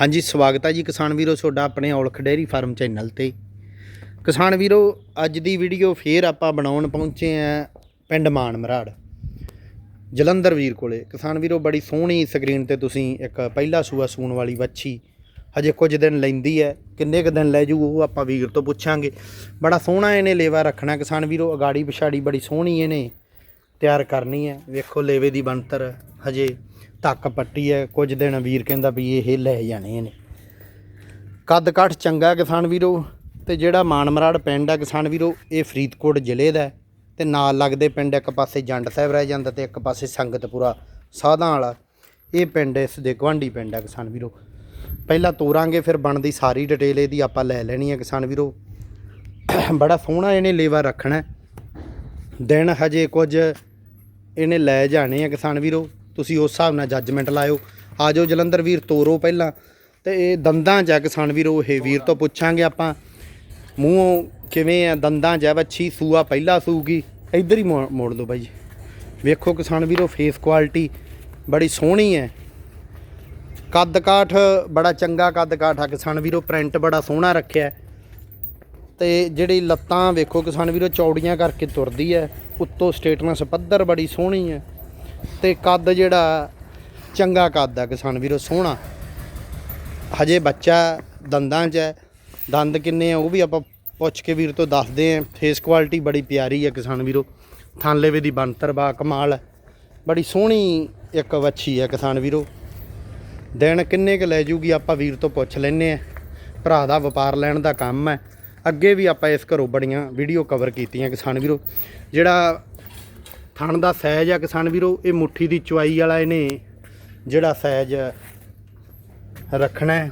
ਹਾਂਜੀ, ਸਵਾਗਤ ਹੈ ਜੀ ਕਿਸਾਨ ਵੀਰੋ ਤੁਹਾਡਾ ਆਪਣੇ ਔਲਖ ਡੇਅਰੀ ਫਾਰਮ ਚੈਨਲ ਤੇ। ਕਿਸਾਨ ਵੀਰੋ, ਅੱਜ ਦੀ ਵੀਡੀਓ ਫੇਰ ਆਪਾਂ ਬਣਾਉਣ ਪਹੁੰਚੇ ਆ ਪਿੰਡ ਮਾਨ ਮਰਾੜ ਜਲੰਧਰ ਵੀਰ ਕੋਲੇ। ਕਿਸਾਨ ਵੀਰੋ, ਬੜੀ ਸੋਹਣੀ ਸਕਰੀਨ ਤੇ ਤੁਸੀਂ ਇੱਕ ਪਹਿਲਾ ਸੂਆ ਸੂਣ ਵਾਲੀ ਵੱਛੀ ਹਜੇ ਕੁਝ ਦਿਨ ਲੈਂਦੀ ਹੈ, ਕਿੰਨੇ ਕੁ ਦਿਨ ਲੈ ਜੂ ਉਹ ਆਪਾਂ ਵੀਰ ਤੋਂ ਪੁੱਛਾਂਗੇ। ਬੜਾ ਸੋਹਣਾ ਇਹਨੇ ਲੇਵਾ ਰੱਖਣਾ ਕਿਸਾਨ ਵੀਰੋ ਅਗਾੜੀ ਪਿਛਾੜੀ ਬੜੀ ਸੋਹਣੀ ਇਹਨੇ। ਤਿਆਰ ਕਰਨੀ ਹੈ। ਵੇਖੋ, ਲੇਵੇ ਦੀ ਬਣਤਰ ਹਜੇ ਧੱਕ ਪੱਟੀ ਹੈ। ਕੁਝ ਦਿਨ ਵੀਰ ਕਹਿੰਦਾ ਵੀ ਇਹ ਲੈ ਜਾਣੇ ਨੇ ਕੱਦ ਕਾਠ ਚੰਗਾ ਕਿਸਾਨ ਵੀਰੋ। ਤੇ ਜਿਹੜਾ ਮਾਨਮਰਾੜ ਪਿੰਡ ਹੈ ਕਿਸਾਨ ਵੀਰੋ, ਇਹ ਫਰੀਦਕੋਟ ਜ਼ਿਲ੍ਹੇ ਦਾ ਹੈ। ਤੇ ਨਾਲ ਲੱਗਦੇ ਪਿੰਡ ਇੱਕ ਪਾਸੇ ਜੰਡ ਸਾਹਿਬ ਰਹਿ ਜਾਂਦਾ ਤੇ ਇੱਕ ਪਾਸੇ ਸੰਗਤਪੁਰਾ ਸਾਧਾਂ ਵਾਲਾ। ਇਹ ਪਿੰਡ ਇਸ ਦੇ ਗਵਾਂਢੀ ਪਿੰਡ ਹੈ ਕਿਸਾਨ ਵੀਰੋ। ਪਹਿਲਾਂ ਤੋਰਾਂਗੇ, ਫਿਰ ਬਣਦੀ ਸਾਰੀ ਡਿਟੇਲ ਇਹਦੀ ਆਪਾਂ ਲੈ ਲੈਣੀ ਹੈ ਕਿਸਾਨ ਵੀਰੋ। ਬੜਾ ਸੋਹਣਾ ਇਹਨੇ ਲੇਵਾ ਰੱਖਣਾ ਦਿਨ ਹਜੇ ਕੁਝ ਇਹਨੇ ਲੈ ਜਾਣੇ ਆ ਕਿਸਾਨ ਵੀਰੋ। ਤੁਸੀਂ ਉਸ ਹਿਸਾਬ ਨਾਲ ਜੱਜਮੈਂਟ ਲਾਇਓ। ਆਜੋ ਜਲੰਧਰ ਵੀਰ, ਤੋਰੋ ਪਹਿਲਾਂ। ਤੇ ਇਹ ਦੰਦਾਂ 'ਚ ਆ ਕਿਸਾਨ ਵੀਰੋ, ਇਹ ਵੀਰ ਤੋਂ ਪੁੱਛਾਂਗੇ ਆਪਾਂ। ਮੂੰਹੋਂ ਕਿਵੇਂ ਆ, ਦੰਦਾਂ 'ਚ ਆ ਵੱਛੀ, ਸੂਆ ਪਹਿਲਾ ਸੂਗੀ। ਇੱਧਰ ਹੀ ਮੋੜ ਮੋੜ ਲਓ ਬਾਈ ਜੀ। ਵੇਖੋ ਕਿਸਾਨ ਵੀਰੋ ਫੇਸ ਕੁਆਲਿਟੀ ਬੜੀ ਸੋਹਣੀ ਹੈ। ਕੱਦ ਕਾਠ ਬੜਾ ਚੰਗਾ ਕੱਦ ਕਾਠ ਆ ਕਿਸਾਨ ਵੀਰੋ ਪ੍ਰਿੰਟ ਬੜਾ ਸੋਹਣਾ ਰੱਖਿਆ। ਤੇ ਜਿਹੜੀ ਲੱਤਾਂ ਵੇਖੋ ਕਿਸਾਨ ਵੀਰੋ, ਚੌੜੀਆਂ ਕਰਕੇ ਤੁਰਦੀ ਹੈ ਉੱਤੋਂ ਸਟੇਟਨੈਸ ਪੱਧਰ ਬੜੀ ਸੋਹਣੀ ਹੈ ਤੇ ਕੱਦ ਜਿਹੜਾ, ਚੰਗਾ ਕੱਦ ਆ ਕਿਸਾਨ ਵੀਰੋ, ਸੋਹਣਾ। ਹਜੇ ਬੱਚਾ ਦੰਦਾਂ 'ਚ ਹੈ ਦੰਦ ਕਿੰਨੇ ਆ ਉਹ ਵੀ ਆਪਾਂ ਪੁੱਛ ਕੇ ਵੀਰ ਤੋਂ ਦੱਸਦੇ ਆਂ। ਫੇਸ ਕੁਆਲਿਟੀ ਬੜੀ ਪਿਆਰੀ ਹੈ ਕਿਸਾਨ ਵੀਰੋ। ਥਾਂਲੇਵੇ ਦੀ ਬਣਤਰ ਬਾ ਕਮਾਲ ਹੈ ਬੜੀ ਸੋਹਣੀ ਇੱਕ ਵੱਛੀ ਹੈ ਕਿਸਾਨ ਵੀਰੋ। ਦਿਨ ਕਿੰਨੇ ਕੁ ਲੈ ਜੂਗੀ ਆਪਾਂ ਵੀਰ ਤੋਂ ਪੁੱਛ ਲੈਨੇ ਆ। ਭਰਾ ਦਾ ਵਪਾਰ ਲੈਣ ਦਾ ਕੰਮ ਹੈ ਅੱਗੇ ਵੀ ਆਪਾਂ ਇਸ ਘਰੋਂ ਬੜੀਆਂ ਵੀਡੀਓ ਕਵਰ ਕੀਤੀਆਂ ਕਿਸਾਨ ਵੀਰੋ। ਜਿਹੜਾ ਥਣ ਦਾ ਸਾਈਜ਼ ਆ ਕਿਸਾਨ ਵੀਰੋ ਇਹ ਮੁੱਠੀ ਦੀ ਚੁਆਈ ਵਾਲਾ ਇਹਨੇ ਜਿਹੜਾ ਸਾਈਜ਼ ਰੱਖਣਾ ਹੈ।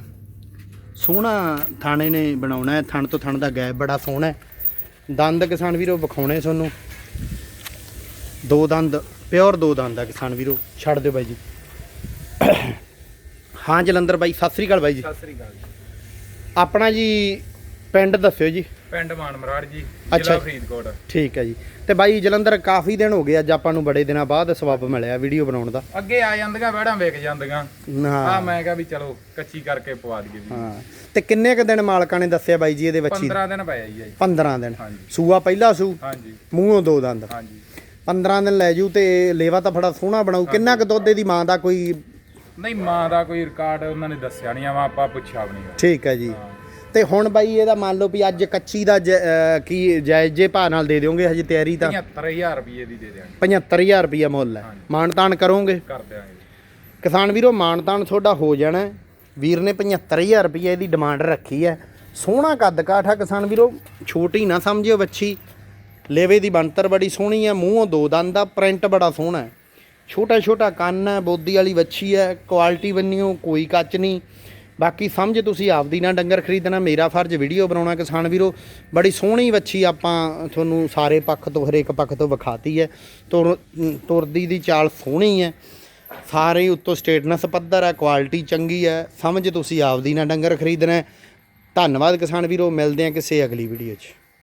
ਸੋਹਣਾ ਥਾਣੇ ਨੇ ਬਣਾਉਣਾ ਹੈ। ਥਣ ਤੋਂ ਥਣ ਦਾ ਗੈਪ ਬੜਾ ਸੋਹਣਾ ਹੈ। ਦੰਦ ਕਿਸਾਨ ਵੀਰੋ ਵਿਖਾਉਣੇ ਤੁਹਾਨੂੰ। ਦੋ ਦੰਦ ਪਿਓਰ ਦੋ ਦੰਦ ਆ ਕਿਸਾਨ ਵੀਰੋ। ਛੱਡ ਦਿਓ ਬਾਈ ਜੀ। ਹਾਂ ਜਲੰਧਰ ਬਾਈ ਸਤਿ ਸ੍ਰੀ ਅਕਾਲ ਬਾਈ ਜੀ। ਸਤਿ ਸ੍ਰੀ ਅਕਾਲ ਆਪਣਾ ਜੀ ਪਿੰਡ ਦੱਸਿਓ ਜੀ। ਪਿੰਡ ਮਾਨਮਰਾੜ ਜੀ। ਜ਼ਿਲ੍ਹਾ ਫਰੀਦਕੋਟ। ਠੀਕ ਹੈ ਜੀ। ਤੇ ਬਾਈ ਜਲੰਧਰ ਕਾਫੀ ਦਿਨ ਹੋ ਗਏ ਅੱਜ ਆਪਾਂ ਨੂੰ ਬੜੇ ਦਿਨਾਂ ਬਾਅਦ ਸਬੱਬ ਮਿਲਿਆ ਵੀਡੀਓ ਬਣਾਉਣ ਦਾ। ਅੱਗੇ ਆ ਜਾਂਦੀਆਂ ਵੜਾਂ ਵੇਖ ਜਾਂਦੀਆਂ। ਆ ਹਾਂ ਮੈਂ ਕਿਹਾ ਵੀ ਚਲੋ ਕੱਚੀ ਕਰਕੇ ਪਵਾ ਦਈਏ ਵੀ। ਹਾਂ। ਤੇ ਕਿੰਨੇ ਕ ਦਿਨ ਮਾਲਕਾਂ ਨੇ ਦੱਸਿਆ ਬਾਈ ਜੀ ਇਹਦੇ ਬੱਚੀ 15 ਦਿਨ ਪਏ ਜੀ 15 ਦਿਨ। ਸੂਆ ਪਹਿਲਾ ਸੂ ਹਾਂਜੀ। ਮੂੰਹੋਂ ਦੋ ਦੰਦ। ਹਾਂਜੀ। 15 ਦਿਨ ਲੈ ਜੂ ਤੇ ਲੇਵਾ ਤਾਂ ਫੜਾ ਸੋਹਣਾ ਬਣਾਉ ਕਿੰਨਾ ਕ ਦੁੱਧ ਦੀ ਮਾਂ ਦਾ ਕੋਈ ਨਹੀਂ ਮਾਂ ਦਾ ਕੋਈ ਰਿਕਾਰਡ ਉਹਨਾਂ ਨੇ ਦੱਸਿਆ ਨਹੀਂ ਆ ਆਪਾਂ ਪੁੱਛਿਆ ਵੀ ਨਹੀਂ। ਠੀਕ ਹੈ ਜੀ। ਤੇ ਹੁਣ ਬਾਈ ਇਹਦਾ ਮੰਨ ਲਓ ਵੀ ਅੱਜ ਕੱਚੀ ਦਾ ਜ- ਅਹ ਕੀ ਜਾਇਜ਼ ਜੇ ਭਾਅ ਨਾਲ ਦੇ ਦਿਓਗੇ ਹਜੇ ਤਿਆਰੀ ਤਾਂ? 75000 ਰੁਪਏ ਦੀ ਦੇ ਦਿਆਂਗੇ। 75000 ਰੁਪਇਆ ਮੁੱਲ ਹੈ। ਮਾਨਤਾਨ ਕਰੋਗੇ? ਕਰ ਦਿਆਂਗੇ। ਕਿਸਾਨ ਵੀਰੋ ਮਾਨਤਾਨ ਤੁਹਾਡਾ ਹੋ ਜਾਣਾ ਹੈ। ਵੀਰ ਨੇ 75000 ਰੁਪਏ ਦੀ ਡਿਮਾਂਡ ਰੱਖੀ ਹੈ। ਸੋਹਣਾ ਕੱਦ ਕਾਠਾ ਕਿਸਾਨ ਵੀਰੋ ਛੋਟੀ ਨਾ ਸਮਝਿਓ ਬੱਚੀ। ਲੇਵੇ ਦੀ ਬਣਤਰ ਬੜੀ ਸੋਹਣੀ ਹੈ ਮੂੰਹੋਂ ਦੋ ਦੰਦ ਦਾ ਪ੍ਰਿੰਟ ਬੜਾ ਸੋਹਣਾ ਹੈ। ਛੋਟਾ ਛੋਟਾ ਕੰਨ ਹੈ ਬੋਦੀ ਵਾਲੀ ਵੱਛੀ ਹੈ ਕੁਆਲਿਟੀ ਬੰਨਿਓ ਕੋਈ ਕੱਚ ਨਹੀਂ। ਬਾਕੀ ਸਮਝ ਤੁਸੀਂ ਆਪਦੀ ਨਾ ਡੰਗਰ ਖਰੀਦਣਾ, ਮੇਰਾ ਫਰਜ਼ ਵੀਡੀਓ ਬਣਾਉਣਾ ਕਿਸਾਨ ਵੀਰੋ। ਬੜੀ ਸੋਹਣੀ ਵੱਛੀ ਆਪਾਂ ਤੁਹਾਨੂੰ ਸਾਰੇ ਪੱਖ ਤੋਂ, ਹਰੇਕ ਪੱਖ ਤੋਂ ਵਿਖਾਤੀ ਹੈ। ਤੁਰ, ਤੁਰਦੀ ਦੀ ਚਾਲ ਸੋਹਣੀ ਹੈ। ਸਾਰੇ ਉੱਤੋਂ ਸਟੇਟਨਸ ਪੱਧਰ ਹੈ ਕੁਆਲਿਟੀ ਚੰਗੀ ਹੈ। ਸਮਝ ਤੁਸੀਂ ਆਪਦੀ ਨਾ ਡੰਗਰ ਖਰੀਦਣਾ ਧੰਨਵਾਦ ਕਿਸਾਨ ਵੀਰੋ, ਮਿਲਦੇ ਹਾਂ ਕਿਸੇ ਅਗਲੀ ਵੀਡੀਓ 'ਚ।